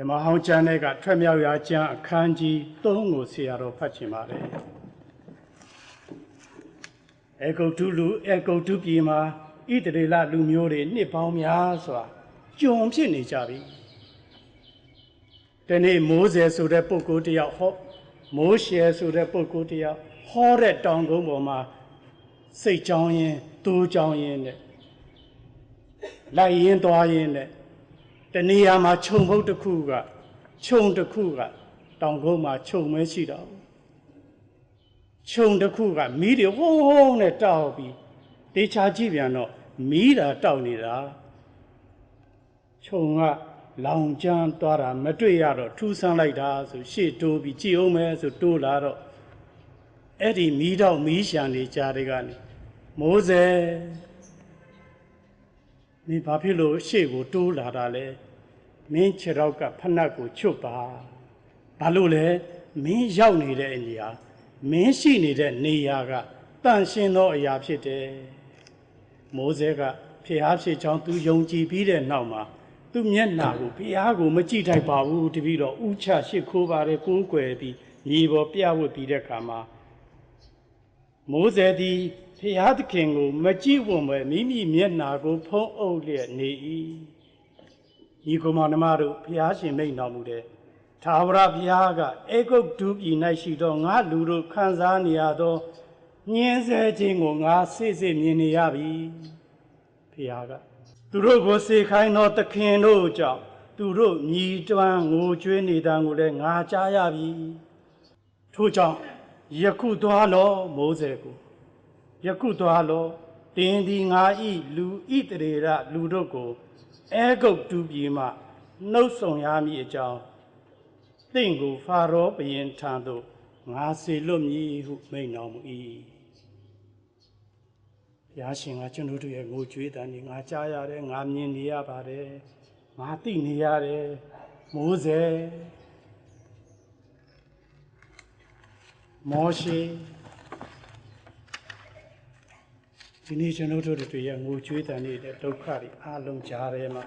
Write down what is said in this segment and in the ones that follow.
ဓမ္မဟောင်းကျမ်းတွေကထွက်မြောက်ရာကျမ်းအခန်းကြီး3ကိုဆရာတော်ဖတ်ချင်ပါတယ်အေဂုတ်တုလူအေဂုတ်တုပြည်မှာဣတရေလလူမျိုးတွေနှစ်ပေါင်းများစွာကြုံဖြစ်နေကြပြီဒီနေ့မိုးစေဆိုတဲ့ပုဂ္ဂိုလ်တစ်ယောက်ဟောမိုးရှယ်ဆိုတဲ့ပုဂ္ဂိုလ်တစ်ယောက်ဟောတဲ့တောင်ကုန်းပေါ်မှာစိတ်ကြောင်းရင်တိုးကြောင်းရင်နဲ့လိုက်ရင်သွားရင်နဲ့ တနေရာမှာခြုံဖုတ်တစ်ခုကခြုံတစ်ခုကတောင်ကုန်းမှာခြုံမဲရှိတော့ခြုံတစ်ခုကမီးတွေဝုန်းဝုန်းနဲ့တောက်ပြီးတေချာကြည့်ပြန်တော့မီးတာတောက်နေတာခြုံကလောင်ကျွမ်းသွားတာမတွေ့ရတော့ထူးဆန်းလိုက်တာဆိုရှေ့တိုးပြီးကြည်အောင်မဲဆိုတိုးလာတော့အဲ့ဒီမီးတော့မီးရှံနေကြတဲ့ကနေမိုးစေမင်းဘာဖြစ်လို့ရှေ့ကိုတိုးလာတာလဲ မင်းခြေတော့ကဖနှက်ကိုချွတ်ပါဘာလို့လဲမင်းရောက်နေတဲ့နေရာမင်းရှိနေတဲ့နေရာကတန့်ရှင်းသောအရာဖြစ်တယ်မိုးစေကဖျားဖြစ်ချောင်းသူယုံကြည်ပြီးတဲ့နောက်မှာသူမျက်နှာကိုဖျားကိုမကြည့်ထိုက်ပါဘူးတပည့်တော်ဥချရှစ်ခိုးပါတယ်ကိုးကွယ်ပြီးမြေပေါ်ပြဝတ်ပြီးတဲ့ခါမှာမိုးစေသည်ဖျားသခင်ကို မကြည့်ဝံပဲမိမိမျက်နှာကို ဖုံးအုပ်လျက်နေ၏ ဤကုမနမတို့ဖျားရှင်မိတ်တော်မူတဲ့သာဝရဘုရားကအေဂုတ်ဒုပြည်၌ရှိသောငါလူတို့ခံစားနေရသောညင်းဆဲခြင်းကိုငါစိစိမြင်နေရပြီဘုရားကသူတို့ကိုစေခိုင်းသောသခင်တို့ကြောင့်သူတို့ညီတွမ်းငိုကြွေးနေတာကိုလည်းငါကြားရပြီထို့ကြောင့်ယခုသွားလောမိုးစေကိုယခုသွားလောတင်းဒီငါဤလူဣတရေရလူတို့ကို အဲဂုတ်တူပြည်မှနှုတ်ဆောင်ရမည်အကြောင်းသင်ကိုဖာရောဘုရင်ထံသို့ငါစေလွတ်မည်ဟုမိန့်တော်မူ၏ဘုရားရှင်ကကျွန်တို့ရဲ့ငိုကြွေးတန်ဒီငါကြားရတယ်ငါမြင်နေရပါတယ်ငါသိနေရတယ်မိုးစေမောရှေ ဒီနေ့ကျွန်တော်တို့တွေရဲ့ငိုကြွေးတန်နေတဲ့ဒုက္ခတွေအလုံးကြားထဲမှာ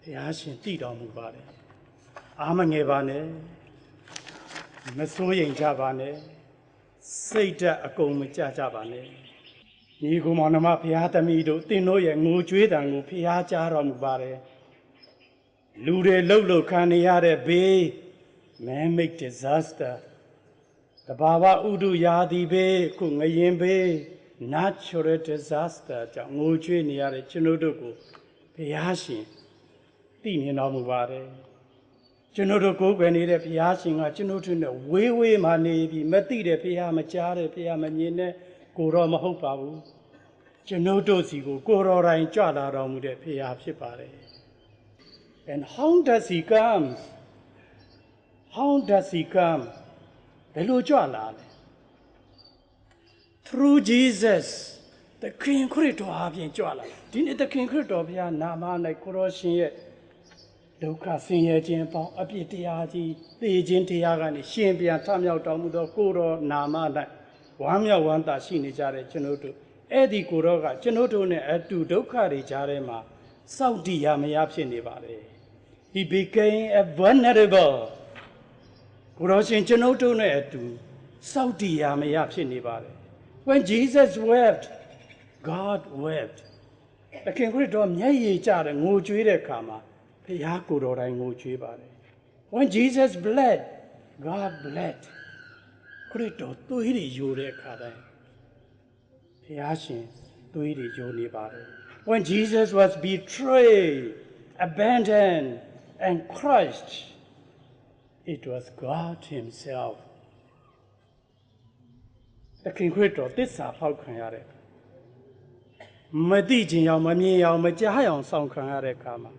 ဘုရားရှင်တည်တော်မူပါတယ်အာမငယ်ပါနဲ့မစိုးရိမ်ကြပါနဲ့စိတ်ဓာတ်အကုန်မကြကြပါနဲ့ညီကောင်မောင်နှမဘုရားသမီးတို့သင်တို့ရဲ့ငိုကြွေးတန်ကိုဘုရားကြားတော်မူပါတယ်လူတွေလှုပ်လှုပ်ခံနေရတဲ့ဘေး man made disaster တဘာဝဥဒုရာသီဘေးခုငရင်ဘေး natural disaster ကြောင့်ငိုကြွေးနေရတဲ့ကျွန်တို့တို့ကိုဘုရားရှင်သိမြင်တော်မူပါတယ်ကျွန်တော်တို့ကိုယ်ကွယ်နေတဲ့ဘုရားရှင်ကကျွန်တော်တို့နဲ့ဝေးဝေးမှနေပြီးမသိတဲ့ဘုရားမကြားတဲ့ဘုရားမမြင်တဲ့ကိုတော့မဟုတ်ပါဘူးကျွန်တော်တို့စီကိုကိုတော်တိုင်းကြွလာတော်မူတဲ့ဘုရားဖြစ်ပါတယ် and how does he come how does he come ဘယ်လိုကြွလာလဲ through Jesus သခင်ခရစ်တော်အပြင်ကြွလာဒီနေ့သခင်ခရစ်တော်ဘုရားနာမ၌ကိုရောရှင်ရဲ့ဒုက္ခဆင်းရဲခြင်းပေါင်းအပြစ်တရားကြီးသေခြင်းတရားကနေရှင်ပြန်ထမြောက်တော်မူသောကိုရောနာမ၌ဝမ်းမြောက်ဝမ်းသာရှိနေကြတဲ့ကျွန်တော်တို့အဲ့ဒီကိုရောကကျွန်တော်တို့နဲ့အတူဒုက္ခတွေကြားထဲမှာစောင့်တည်ရမရဖြစ်နေပါတယ် he became a vulnerable ကိုရောရှင်ကျွန်တော်တို့နဲ့အတူစောင့်တည်ရမရဖြစ်နေပါတယ် when jesus wept god wept တခင်ခရစ်တော်မျက်ရည်ကျတဲ့ငိုကြွေးတဲ့အခါမှာဖခင်ကိုယ်တော်တိုင်ငိုကြွေးပါတယ် when jesus bled god bled ခရစ်တော်သွေးတွေယိုတဲ့အခါတိုင်းဖခင်ရှင်သွေးတွေယိုနေပါတယ် when jesus was betrayed abandoned and crushed it was god himself တခင်ခရစ်တော်တစ္ဆာဖောက်ခံရတဲ့မသိခြင်းရောင်မမြင်ရောင်မကြားရောင်ဆောင်ခံရတဲ့အခါမှာ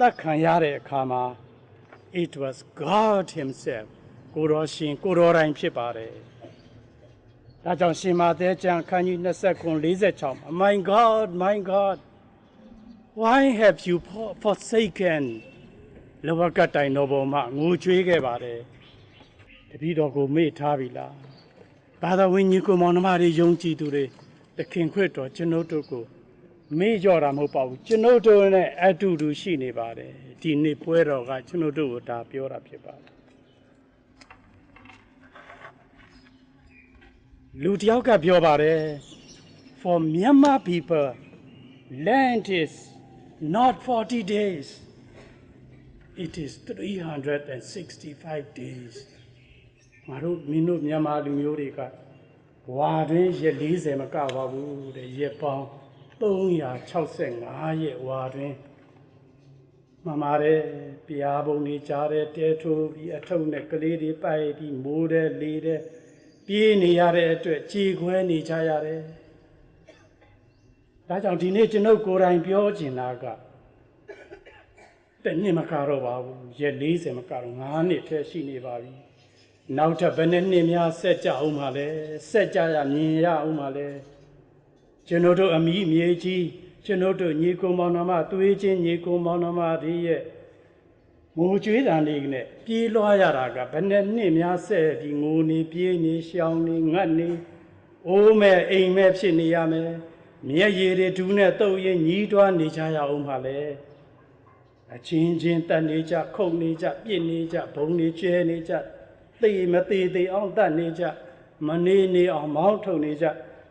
တတ်ခံရတဲ့အခါမှာ it was god himself ကိုတော်ရှင်ကိုတော်တိုင်ဖြစ်ပါတယ်ဒါကြောင့်ရှင်မာသဲကျမ်းခန်းကြီး29 46 My God my God why have you forsaken လောကတိုင်တော်ပေါ်မှာငိုကြွေးခဲ့ပါတယ်တပည့်တော်ကိုမေ့ထားပြီလား ဘာသာဝင်ညီကိုမောင်နှမတွေယုံကြည်သူတွေတခင်ခရစ်တော်ကျွန်ုပ်တို့ကိုမေ့ကြော်တာမဟုတ်ပါဘူးကျွန်ုပ်တို့နဲ့အတူတူရှိနေပါတယ်ဒီနေ့ပွဲတော်ကကျွန်ုပ်တို့ကိုဒါပြောတာဖြစ်ပါတယ်လူတစ်ယောက်ကပြောပါတယ် for Myanmar people land is not 40 days it is 365 days ငါတို့မင်းတို့မြန်မာလူမျိုးတွေကဝါတွင်ရက်40မကပါဘူးတဲ့ရက်ပေါင်း365ရက်ဝါတွင်မှန်ပါတယ်ပြားပုံနေကြားတဲ့တဲထိုးပြီးအထုပ်နဲ့ကလေးတွေပိုက်ပြီးမိုးတဲ့လေတဲ့ပြေးနေရတဲ့အတွက်ကြေခွဲနေကြရတယ်ဒါကြောင့်ဒီနေ့ကျွန်ုပ်ကိုယ်တိုင်ပြောချင်တာကတဲ့နှစ်မကတော့ပါဘူးရက်40မကတော့9နှစ်ထဲရှိနေပါပြီ နောက်ထပ်ဘယ်နှစ်နှစ်များဆက်ကြအောင်ပါလဲဆက်ကြရမြင်ရအောင်ပါလဲကျွန်တော်တို့အမိမြေကြီးကျွန်တော်တို့ညီကုံမောင်နှမသွေးချင်းညီကုံမောင်နှမတွေရဲ့ငိုကြွေးတန်လေးနဲ့ပြေးလွှားရတာကဘယ်နှစ်နှစ်များဆက်ပြီးငိုနေပြေးနေရှောင်းနေငတ်နေအိုးမဲ့အိမ်မဲ့ဖြစ်နေရမယ်မျက်ရည်တွေဒူးနဲ့တုပ်ရင်ညီးတွားနေကြရအောင်ပါလဲအချင်းချင်းတက်နေကြခုန်နေကြပြစ်နေကြဘုံနေကျဲနေကြ သေမသေးသေးအောင်တတ်နေကြမနေနေအောင်မောင်းထုတ်နေကြ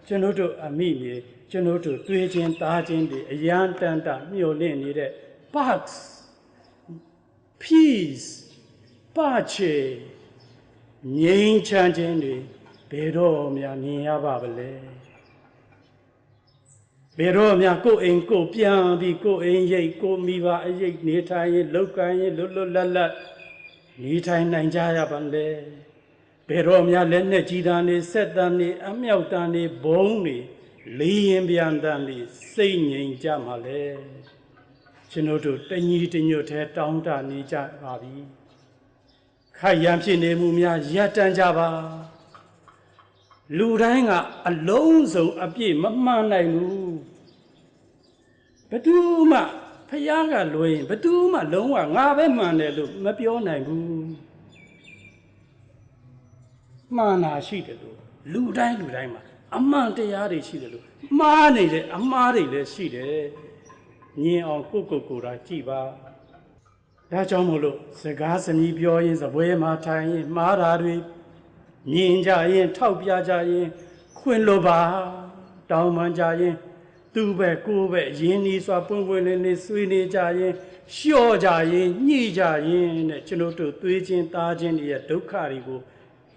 ကျွန်တို့တို့အမိမြေကျွန်တို့တို့တွေးချင်းသားချင်းတွေအယံတန်တမျောလင့်နေတဲ့ bugs peace ပါချေငြိမ်းချမ်းခြင်းတွေဘယ်တော့မှမြင်ရပါဗလဲဘယ်တော့မှကိုယ်အိမ်ကိုပြန်ပြီးကိုယ်အိမ်ရိတ်ကိုမိဘအရိတ်နေထိုင်ရင်လောက်ကန်ရင်လွတ်လွတ်လပ်လပ် နေထိုင်နိုင်ကြရပါလေဘယ်တော့မှလက်နဲ့ကြီးတန်းနေဆက်တန်းနေအမြောက်တန်းနေဘုံနေလေးရင်ပြန်တန်းနေစိတ်ငြိမ်ကြမှာလေကျွန်တော်တို့တညီတညွတ်ထဲတောင်းတနေကြပါပြီခိုက်ရန်ဖြစ်နေမှုများရပ်တန့်ကြပါလူတိုင်းကအလုံးစုံအပြည့်မမှန်နိုင်ဘူးဘယ်သူမှဖယားကလွယ်ရင်ဘယ်သူမှလုံးဝငါပဲမှန်တယ်လို့မပြောနိုင်ဘူး မှန်တာရှိတယ်လို့လူတိုင်းလူတိုင်းမှာအမှန်တရားတွေရှိတယ်လို့မှားနေတယ်အမှားတွေလည်းရှိတယ်ညင်အောင်ကိုကိုကိုယ်တာကြည်ပါဒါကြောင့်မို့လို့စကားစမြည်ပြောရင်စပွဲမှာထိုင်ရင်မှားတာတွေမြင်ကြရင်ထောက်ပြကြရင်ခွင်လိုပါတောင်းပန်ကြရင်သူ့ပဲကိုယ်ပဲရင်းနှီးစွာပွင့်ပွင့်လင်းလင်းဆွေးနေကြရင်လျှော့ကြရင်ညှိကြရင်တဲ့ကျွန်တော်တို့သွေးချင်းသားချင်းတွေရဲ့ဒုက္ခတွေကို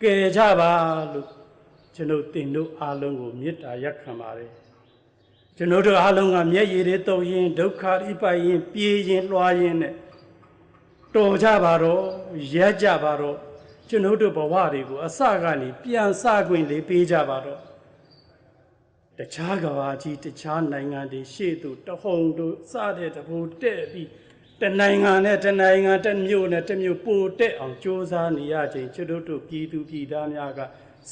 ကယ်ကြပါလို့ကျွန်တော်တင်တို့အားလုံးကိုမေတ္တာရက်ခံပါတယ်ကျွန်တော်တို့အားလုံးကမျက်ရည်တွေတုပ်ရင်ဒုက္ခတွေပိုက်ရင်ပြေးရင်လွှားရင်နဲ့တော်ကြပါတော့ရက်ကြပါတော့ကျွန်တော်တို့ဘဝတွေကိုအစကနေပြန်စခွင့်လေးပေးကြပါတော့တခြားကဘာကြီးတခြားနိုင်ငံတွေရှေ့သို့တဟုန်တို့စတဲ့တဘူတဲ့ပြီး တနိုင်ငံနဲ့တနိုင်ငံတစ်မြို့နဲ့တစ်မြို့ပိုတက်အောင်ကြိုးစားနေရခြင်းကျွန်တော်တို့ပြည်သူပြည်သားများက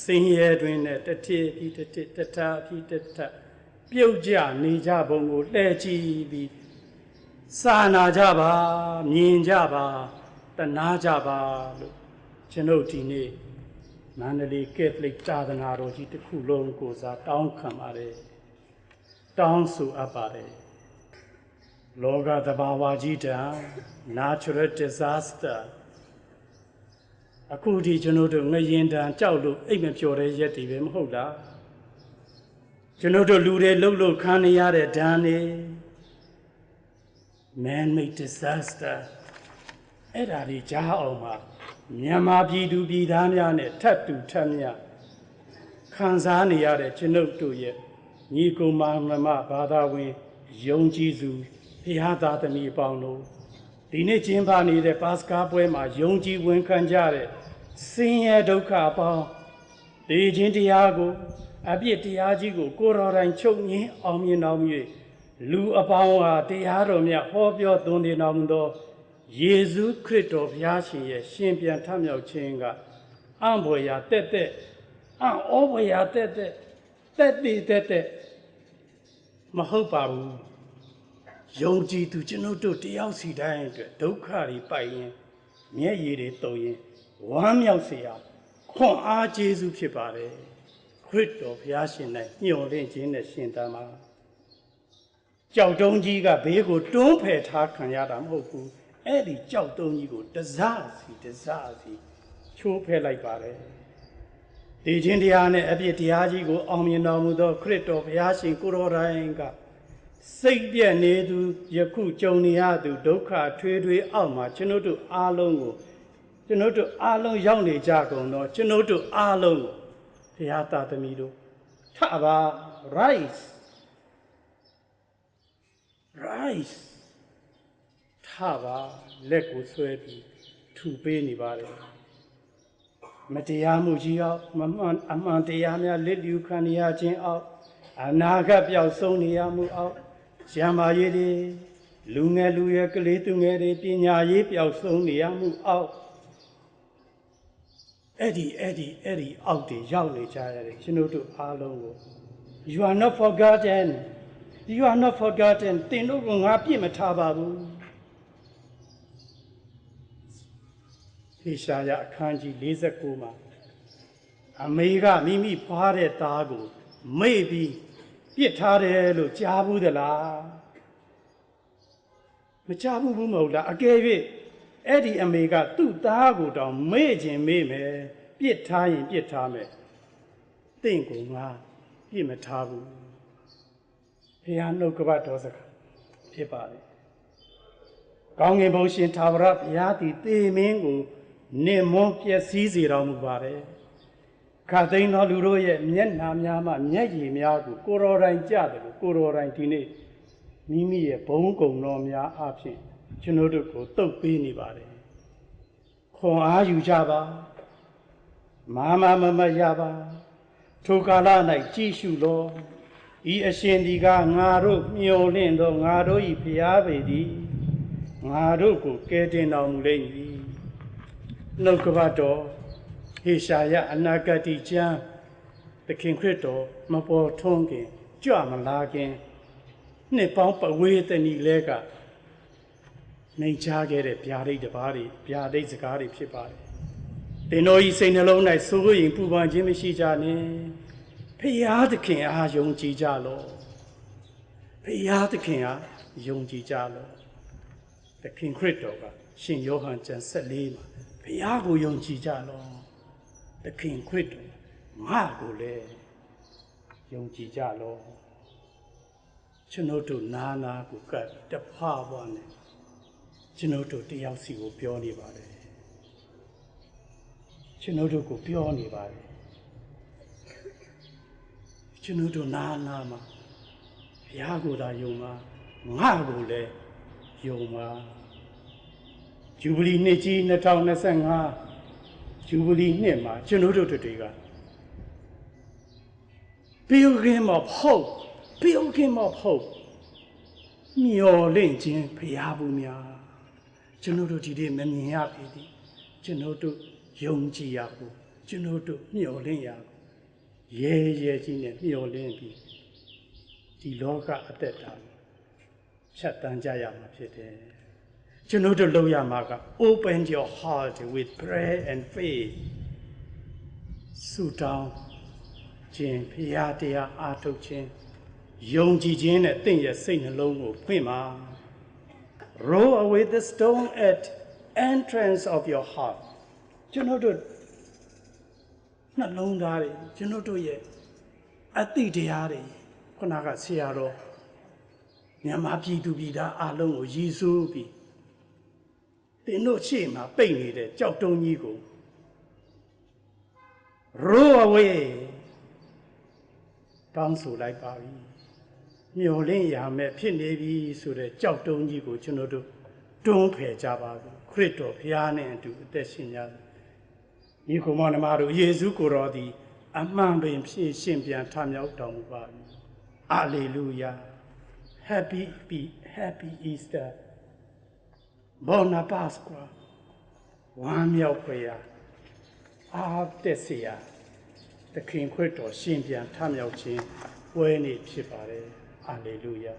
စင်ရဲတွင်နဲ့တတိပြီးတတိတထပြီးတထပြုတ်ကြနေကြပုံကိုလှည့်ကြည့်ပြီးစာနာကြပါမြင်ကြပါတနာကြပါလို့ကျွန်ုပ်ဒီနေ့မန္တလေးကက်သလစ်သာသနာတော်ကြီးတစ်ခုလုံးကိုစားတောင်းခံပါတယ်တောင်းဆိုအပ်ပါတယ် လောကသဘာဝကြီးတံ natural disaster အခုဒီကျွန်တော်တို့ငရင်တံကြောက်လို့အိတ်မပြောတဲ့ရက်တွေပဲမဟုတ်လားကျွန်တော်တို့လူတွေလှုပ်လှုပ်ခံနေရတဲ့ဒဏ်တွေ man made disaster အဲ့ဒါတွေကြားအောင်မှာမြန်မာပြည်သူပြည်သားများနဲ့ထပ်တူထပ်မြခံစားနေရတဲ့ကျွန်ုပ်တို့ရဲ့ညီကုမာမမဘာသာဝင်ယုံကြည်သူ ဘုရားသားသမီးအပေါင်းတို့ဒီနေ့ကျင်းပနေတဲ့ပါစကားပွဲမှာယုံကြည်ဝင်ခံကြတဲ့ဆင်းရဲဒုက္ခအပေါင်းဒီချင်းတရားကိုအပြစ်တရားကြီးကိုကိုတော်တိုင်ချုပ်ငင်းအောင်မြင်တော်မူ၍လူအပေါင်းဟာတရားတော်မြတ်ဟောပြောသွန်သင်တော်မူသောယေရှုခရစ်တော်ဘုရားရှင်ရဲ့ရှင်ပြန်ထမြောက်ခြင်းကအံ့ဖွယ်ရာတက်တက်အံ့ဩဖွယ်ရာတက်တက်တက်တည်တက်တက်မဟုတ်ပါဘူး ယုံကြည်သူကျွန်ုပ်တို့တယောက်စီတိုင်းအတွက်ဒုက္ခတွေပိုက်ရင်မျက်ရည်တွေတုံရင်ဝမ်းမြောက်စရာခွန်အားကျေးဇူးဖြစ်ပါတယ်ခရစ်တော်ဘုရားရှင်၌ညှော်လင့်ခြင်းနဲ့ရှင်သန်ပါကြောက်တုံးကြီးကဘေးကိုတွန်းဖယ်ထားခံရတာမဟုတ်ဘူးအဲ့ဒီကြောက်တုံးကြီးကိုတစားစီတစားစီချိုးဖယ်လိုက်ပါတယ်ဒီချင်းတရားနဲ့အပြစ်တရားကြီးကိုအောင်မြင်တော်မူသောခရစ်တော်ဘုရားရှင်ကိုတော်တိုင်က စိတ်ပြည့်နေသူယခုကြုံနေရသူဒုက္ခထွေးထွေးအောက်မှာကျွန်ုပ်တို့အားလုံးကိုကျွန်ုပ်တို့အားလုံးရောက်နေကြကုန်တော့ကျွန်ုပ်တို့အားလုံးကိုဘုရားသားသမီးတို့ထပါ rise rise ထပါလက်ကိုဆွဲပြီးထူပေးနေပါတယ်မတရားမှုကြီးအောင်မမှန်အမှန်တရားများလစ်လျူခံရခြင်းအောက်အနာဂတ်ပျောက်ဆုံးနေရမှုအော က်ရံမာရည်တွေလူငယ်လူရွယ်ကလေးသူငယ်တွေပညာရေးပျောက်ဆုံးနေရမှုအောက်အဲ့ဒီအဲ့ဒီအဲ့ဒီအောက်တွေရောက်နေကြရတယ်ကျွန်တို့တို့အားလုံးကို you are not forgotten you are not forgotten တင်တို့ကငါပြစ်မထားပါဘူးဟေရှာယအခန်းကြီး49မှာအမေကမိမိဖွားတဲ့သားကိုမေ့ပြီး ပြစ်ထားတယ်လို့ကြားဘူးသလားမကြားဘူးဘူးမဟုတ်လားအကယ်၍အဲ့ဒီအမေကသူ့သားကိုတောင်မေ့ခြင်းမေ့မယ်ပြစ်ထားရင်ပြစ်ထားမယ်တင့်ကိုငါပြစ်မထားဘူးဘုရားနှုတ်ကပတ်တော်စကားဖြစ်ပါလေကောင်းကင်ဘုရှင်သာဝရဘုရားသည်တေမင်းကိုနေမွန်းပျက်စီးစေတော်မူပါတယ် ခတ်သိမ်းသောလူတို့ရဲ့မျက်နှာများမှမျက်ရည်များကိုကိုရော်တိုင်းကြတယ်လို့ကိုရော်တိုင်းဒီနေ့မိမိရဲ့ဘုံကုံတော်များအဖြစ်ကျွန်တော်တို့ကိုတုတ်ပေးနေပါတယ်ခွန်အားယူကြပါမာမမမရပါထိုကာလ၌ကြည်ရှုလောဤအရှင်ဒီကငါတို့မျော်လင့်သောငါတို့၏ဖျားပေသည်ငါတို့ကိုကယ်တင်တော်မူလိမ့်မည်နှုတ်ကပတ်တော် ဟေရှာယအနာဂတိကျမ်းသခင်ခရစ်တော်မပေါ်ထွန်းခင်ကြွမလာခင်နှစ်ပေါင်းပဝေးတဏီလဲကနှိမ်ချခဲ့တဲ့ဗျာဒိတ်တစ်ပါးတွေဗျာဒိတ်စကားတွေဖြစ်ပါတယ်တင်တော်ဤစိတ်နှလုံး၌စိုးရင်ပူပန်ခြင်းမရှိကြနဲ့ဖရာသခင်အားယုံကြည်ကြလော့ဖရာသခင်အားယုံကြည်ကြလော့သခင်ခရစ်တော်ကရှင်ယောဟန်ကျမ်း14မှာဖရာကိုယုံကြည်ကြလော့ သခင်ခရစ်တော်ငါကိုလည်းယုံကြည်ကြလော့ကျွန်ုပ်တို့နာနာကိုကပ်တဖားပွားနဲ့ကျွန်ုပ်တို့တယောက်စီကိုပြောနေပါတယ်ကျွန်ုပ်တို့ကိုပြောနေပါတယ်ကျွန်ုပ်တို့နာနာမှာဘုရားကိုယ်သာယုံမှာငါကိုလည်းယုံမှာဂျူဘလီနှစ်ကြီး2025 ဂျူဘလီနှစ်မှာကျွန်ုပ်တို့တွေက pilgrim of hope pilgrim of hope မျော်လင့်ခြင်းဖရာဘူးများကျွန်တော်တို့ဒီနေ့မမြင်ရပေသည်ကျွန်တော်တို့ယုံကြည်ရဖို့ကျွန်တော်တို့မျှော်လင့်ရဖို့ရဲရဲကြီးနဲ့မျှော်လင့်ပြီးဒီလောကအသက်တာဖြတ်တန်းကြရမှာဖြစ်တယ် ကျွန်တော်တို့လုပ်ရမှာက open your heart with prayer and faith ဆုတောင်းခြင်းဖရာတရားအားထုတ်ခြင်းယုံကြည်ခြင်းနဲ့တင့်ရဲ့စိတ်နှလုံးကိုဖွင့်ပါ roll away the stone at entrance of your heart ကျွန်တော်တို့နှလုံးသားတွေကျွန်တော်တို့ရဲ့အသိတရားတွေခုနကဆရာတော်မြန်မာပြည်သူပြည်သားအလုံးကိုရည်စူးပြီး တင်တို့ရှေ့မှာပိတ်နေတဲ့ကြောက်တုံးကြီးကို roll away တောင်းဆိုလိုက်ပါပြီမျော်လင့်ရမယ်ဖြစ်နေပြီဆိုတဲ့ကြောက်တုံးကြီးကိုကျွန်တော်တို့တွန်းဖယ်ကြပါစို့ခရစ်တော်ဘုရားနဲ့အတူအသက်ရှင်ကြညီကောင်မနမတို့ယေရှုကိုယ်တော်သည် အမှန်ပင်ဖြစ်ရှင်ပြန်ထမြောက်တော်မူပါပြီအာလေလုယာ ဘောနာပတ်ကွာဝမ်းမြောက်ဖွယ်ရာအာတက်စရာသခင်ခရစ်တော်ရှင်ပြန်ထမြောက်ခြင်းပွဲနေဖြစ်ပါတယ်အာလေလုယာ